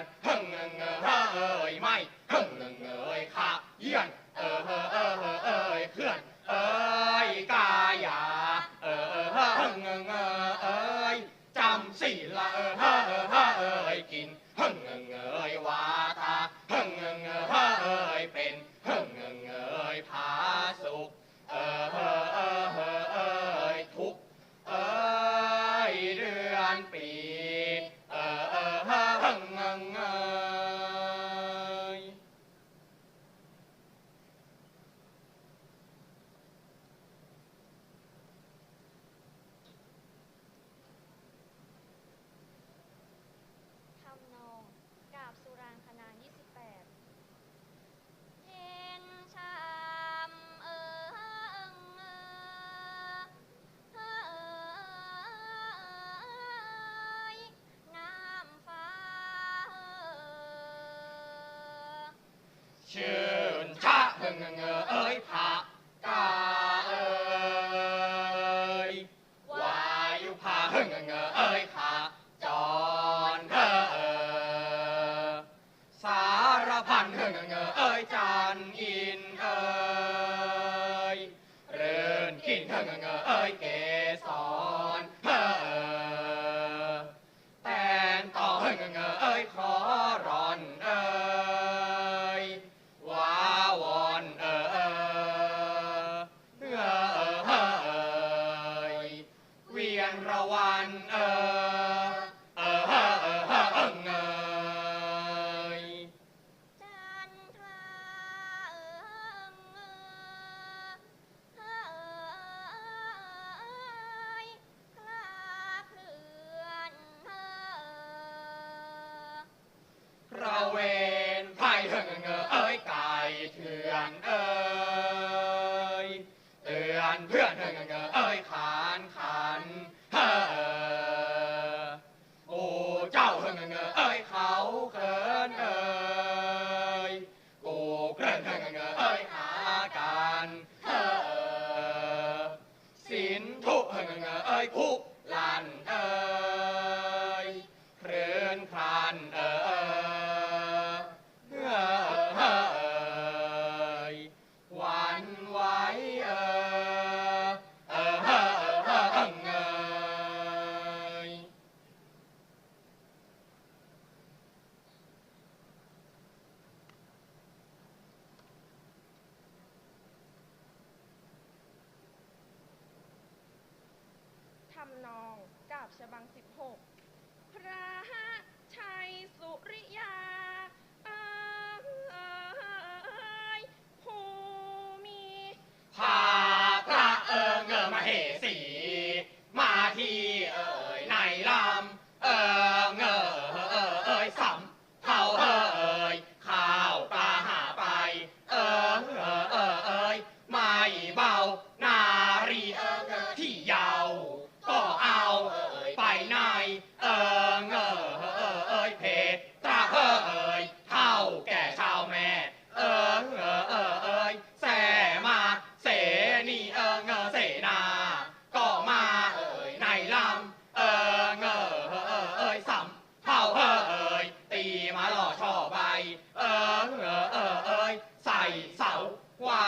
อนเฮ้งเงงเอ้ยไม่เฮ้งเงงเอ้ยขาเยี่ยนเออเออเออเอ้ยเคลื่อนเอ้ยกายาเออเออเฮ้งเงงเอ้ยจำสี่ละเออเฮ้อเฮ้เอ้ยกินเฮ้งเงงเอ้ยวาตาเฮ้งเงงเฮ้เอ้ยเป็นเฮ้งเงงเอ้ยผาสุขเออเออเเอ้ยทุกเอ้ยเดือนปี ยเกสร oh ำนองกับฉบัง 16 ม้หล่อช่อใบ เออเออเออเอยใส่เสาควา